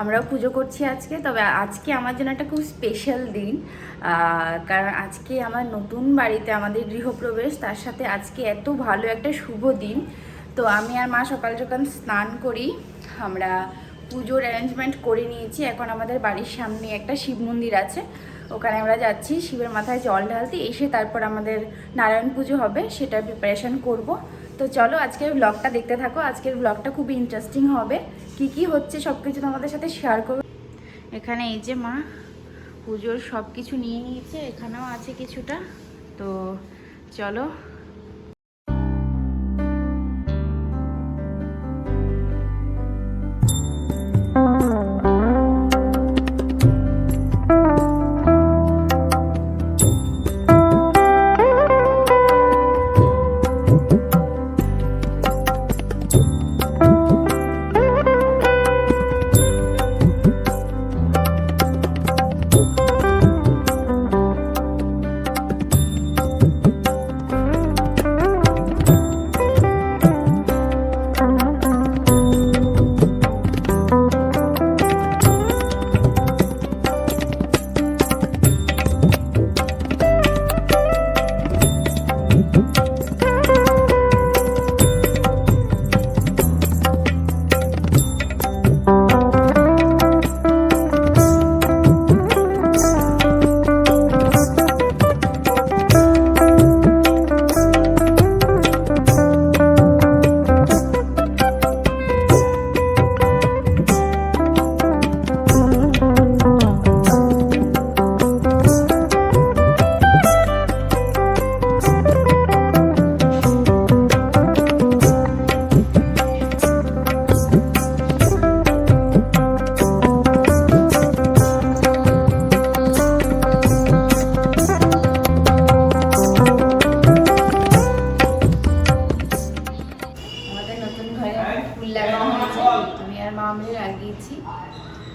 আমরাও পুজো করছি আজকে, তবে আজকে আমার জন্য একটা খুব স্পেশাল দিন। কারণ আজকে আমার নতুন বাড়িতে আমাদের গৃহপ্রবেশ, তার সাথে আজকে এত ভালো একটা শুভ দিন। তো আমি আর মা সকাল সকাল স্নান করি, আমরা পুজোর অ্যারেঞ্জমেন্ট করে নিয়েছি। এখন আমাদের বাড়ির সামনে একটা শিব মন্দির আছে, ওখানে আমরা যাচ্ছি, শিবের মাথায় জল ঢালতে, এসে তারপর আমাদের নারায়ণ পুজো হবে, সেটার প্রিপারেশন করব। তো চলো আজকের ব্লগটা দেখতে থাকো। আজকের ব্লগটা খুবই ইন্টারেস্টিং হবে। কি কি হচ্ছে সব কিছু তোমাদের সাথে শেয়ার করব। এখানে এই যে মা পুজোর সব কিছু নিয়ে নিয়েছে, এখানেও আছে কিছুটা। তো চলো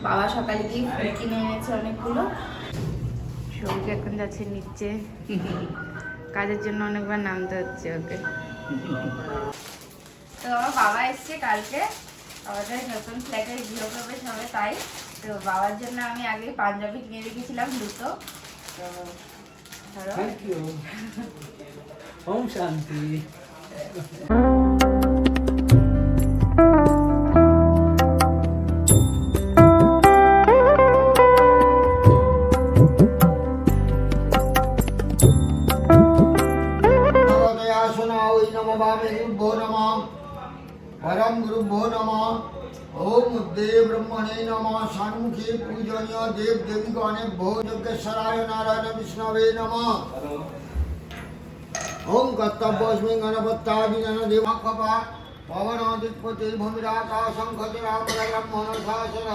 বাবা সকালে গিয়ে ফুল কিনে এনেছে অনেকগুলো। সবজি এখন যাচ্ছে নিচে। কাজের জন্য অনেকবার নামতে হচ্ছে ওকে। তো আমার বাবা এসছে কালকে। আমাদের নতুন ফ্ল্যাটের গৃহপ্রবেশ হবে তাই। তো বাবার জন্য আমি আগে পাঞ্জাবি কিনে রেখেছিলাম দুটো। তো ধরো। শান্তি सानू के पूजनीय देव देवी गण के सराय नारायण विष्णवे नमः। ओम कर्तव्यस्मी गणपत्तादिन देव कपा पवनादिपति भूमिराकाशं खतिरापरब्रह्मणसासर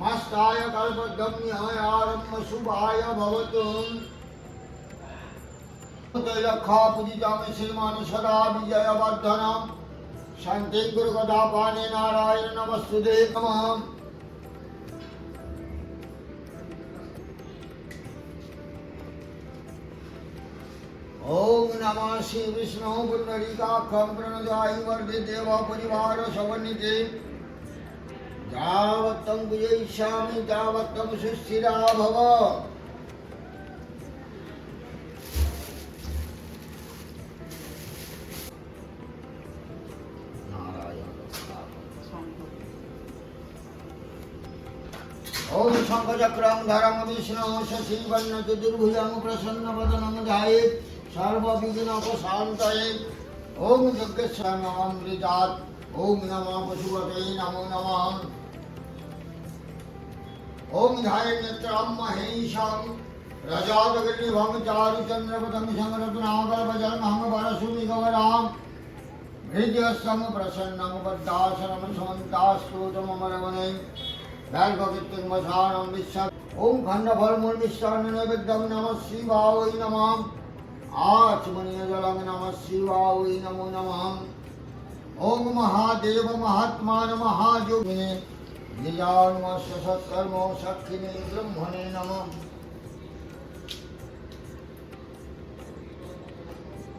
मस्ताय कल्पगम्याय आरंभ शुभाय भवतु। तैलखापूजितामि श्रीमान् सदा विजयवर्धनम् शान्तिं गुरुकदापाने नारायण नमस्तुदे नमः। नमः श्री विष्णु पुण्डरीकाक्षं प्रणजाय वर्धे देव परिवार समन्विते यावत्तं पूजयिष्यामि तावत्तं सुस्थिरा भव ॐ शङ्खचक्रं धरं विष्णु शशिवर्ण चतुर्भुजं सर्वविघ्नों शांतये ओम दुर्गेश्वर नमृजात ओम नमः पशुपते नमो। नमः ओम धारिणत्रम महेशम रजादग्निभं चारुचन्द्रपदं शङ्करत्नाकल्पजलमहं वरसुनिगवराम् हृदयस्थं प्रसन्नं पद्मासनं समन्तास्तोतमरवने वैल्भकृतिं वसानं विश्व ॐ खण्डफलमूलमिश्रान् नैवेद्यं नमः। शिवावै नमः। জলং নম শিবায় নমো নম ওম মহাদেব মহাত্মান মহাযোগিনে নিজান্মস্য সৎকর্ম সাক্ষিণে ব্রহ্মণে নম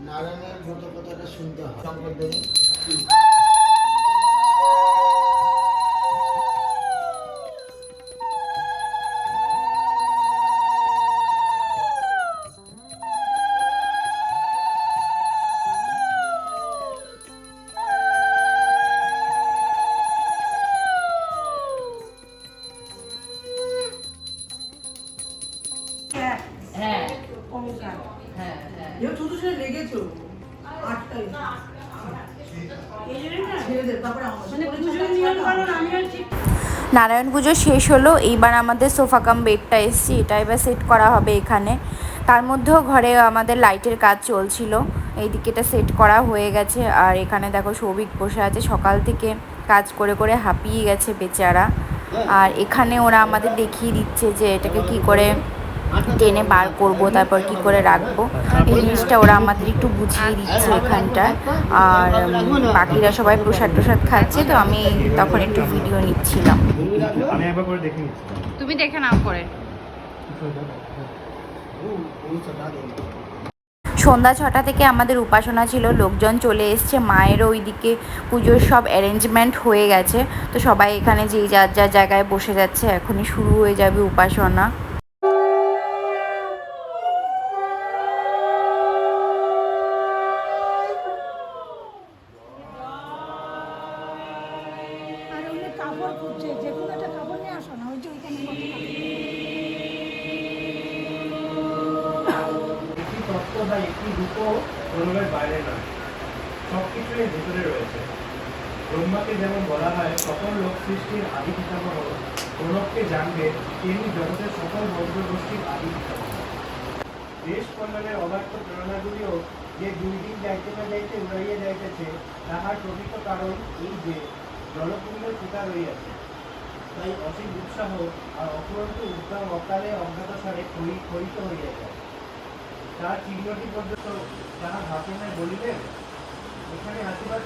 নারায়ণের ব্রত কথাটা শুনতে হয়। নারায়ণ পুজো শেষ হলো, এইবার আমাদের সোফা কাম বেডটা এসছি, এটা এবার সেট করা হবে এখানে। তার মধ্যেও ঘরে আমাদের লাইটের কাজ চলছিল, এইদিকে এটা সেট করা হয়ে গেছে, আর এখানে দেখো সৌভিক বসে আছে, সকাল থেকে কাজ করে করে হাঁপিয়ে গেছে বেচারা। আর এখানে ওরা আমাদের দেখিয়ে দিচ্ছে যে এটাকে কি করে টেনে বার করব তারপর কি করে রাখব? এই জিনিসটা ওরা আমাদের একটু বুঝিয়ে দিচ্ছে এখানটায়। আর বাকিরা সবাই প্রসাদ প্রসাদ খাচ্ছে তো আমি তখন একটু ভিডিও নিচ্ছিলাম। আমি একবার করে দেখে নিচ্ছি। তুমি দেখে নাও করে সন্ধ্যা ছটা থেকে আমাদের উপাসনা ছিল লোকজন চলে এসছে মায়েরও ওইদিকে পুজোর সব অ্যারেঞ্জমেন্ট হয়ে গেছে। তো সবাই এখানে যেই যার যার জায়গায় বসে যাচ্ছে এখনই শুরু হয়ে যাবে উপাসনা আর উনি যে যে ব্রহ্মাকে যেমন বলা হয়, সকল লোক সৃষ্টির আদি পিতামহ, প্রণবকে জানবে জগতের সকল আদি পিতামহ। দেশ কল্যাণের অবাধ্য প্রেরণাগুলিও যে দুই দিন যাইতে না যাইতে উড়াইয়া যাইতেছে, তাহার প্রকৃত কারণ এই যে জলকুণ্ডের পিতা রইয়াছে তাই অসীম উৎসাহ আর অফুরন্ত উদ্যম অকালে অজ্ঞাতসারে ক্ষয়ি- ক্ষয়িত হইয়া যায়। তার চিহ্নটি পর্যন্ত তাহা ভাষণে বলিলেন, এখানে আসিবার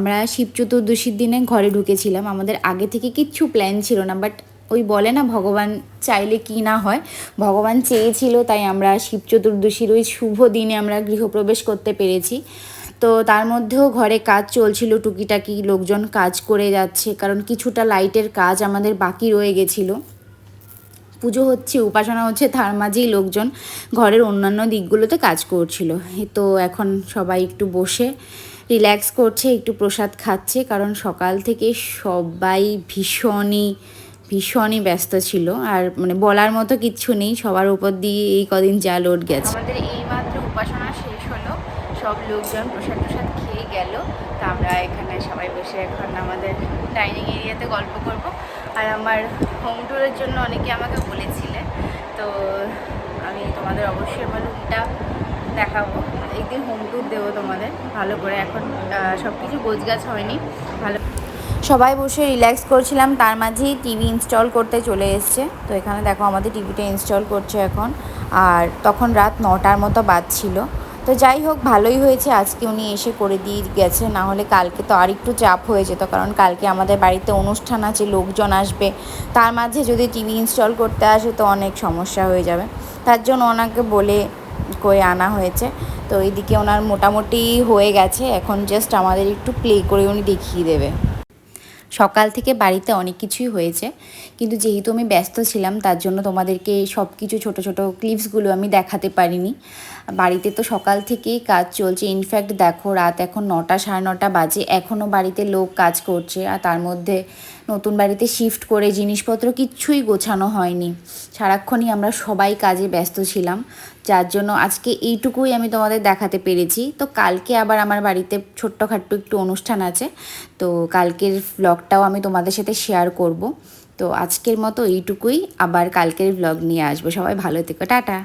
আমরা শিব চতুর্দশীর দিনে ঘরে ঢুকেছিলাম। আমাদের আগে থেকে কিচ্ছু প্ল্যান ছিল না বাট ওই বলে না, ভগবান চাইলে কি না হয়। ভগবান চেয়েছিল, তাই আমরা শিব চতুর্দশীর ওই শুভ দিনে আমরা গৃহপ্রবেশ করতে পেরেছি। তো তার মধ্যেও ঘরে কাজ চলছিল, টুকিটাকি লোকজন কাজ করে যাচ্ছে, কারণ কিছুটা লাইটের কাজ আমাদের বাকি রয়ে গেছিল। পুজো হচ্ছে, উপাসনা হচ্ছে, তার মাঝেই লোকজন ঘরের অন্যান্য দিকগুলোতে কাজ করছিল। তো এখন সবাই একটু বসে রিল্যাক্স করছে, একটু প্রসাদ খাচ্ছে, কারণ সকাল থেকে সবাই ভীষণই ভীষণই ব্যস্ত ছিল। আর মানে বলার মতো কিচ্ছু নেই, সবার উপর দিয়ে এই কদিন যা লোড গেছে। আমাদের এই মাত্র উপাসনা শেষ হলো, সব লোকজন প্রসাদ প্রসাদ খেয়ে গেল। তা আমরা এখানে সবাই বসে এখন আমাদের ডাইনিং এরিয়াতে গল্প করব। আর আমার হোম ট্যুরের জন্য অনেকে আমাকে বলেছিলে। তো আমি তোমাদের অবশ্যই আমার রুমটা দেখাবো। একদিন হোম ট্যুর দেবো তোমাদের, ভালো করে। এখন সব কিছু গোছগাছ হয়নি। ভালো সবাই বসে রিল্যাক্স করছিলাম। তার মাঝেই টিভি ইনস্টল করতে চলে এসছে। তো এখানে দেখো আমাদের টিভিটা ইনস্টল করছে এখন। আর তখন রাত নটার মতো বাজছিল। তো যাই হোক, ভালোই হয়েছে। আজকে উনি এসে করে দিয়ে গেছে। না হলে কালকে তো আর একটু চাপ হয়ে যেত। কারণ কালকে আমাদের বাড়িতে অনুষ্ঠান আছে, লোকজন আসবে। তার মাঝে যদি টিভি ইনস্টল করতে আসে তো অনেক সমস্যা হয়ে যাবে। তার জন্য ওনাকে বলে করে আনা হয়েছে। তো এইদিকে ওনার মোটামুটি হয়ে গেছে। এখন জাস্ট আমাদের একটু প্লে করে উনি দেখিয়ে দেবে। সকাল থেকে বাড়িতে অনেক কিছুই হয়েছে। কিন্তু যেহেতু আমি ব্যস্ত ছিলাম, তার জন্য তোমাদেরকে সব কিছু ছোটো ছোটো ক্লিপসগুলো আমি দেখাতে পারিনি। বাড়িতে তো সকাল থেকেই কাজ চলছে। ইনফ্যাক্ট দেখো, রাত এখন নটা, সাড়ে নটা বাজে। এখনও বাড়িতে লোক কাজ করছে। আর তার মধ্যে নতুন বাড়িতে শিফট করে জিনিসপত্র কিচ্ছুই গোছানো হয়নি। সারাক্ষণই আমরা সবাই কাজে ব্যস্ত ছিলাম, যার জন্য আজকে এইটুকুই আমি তোমাদের দেখাতে পেরেছি। তো কালকে আবার আমার বাড়িতে ছোট্টখাট্ট একটু অনুষ্ঠান আছে, তো কালকের ব্লগটাও আমি তোমাদের সাথে শেয়ার করব। তো আজকের মতো এইটুকুই, আবার কালকের ব্লগ নিয়ে আসব। সবাই ভালো থেকো, টাটা!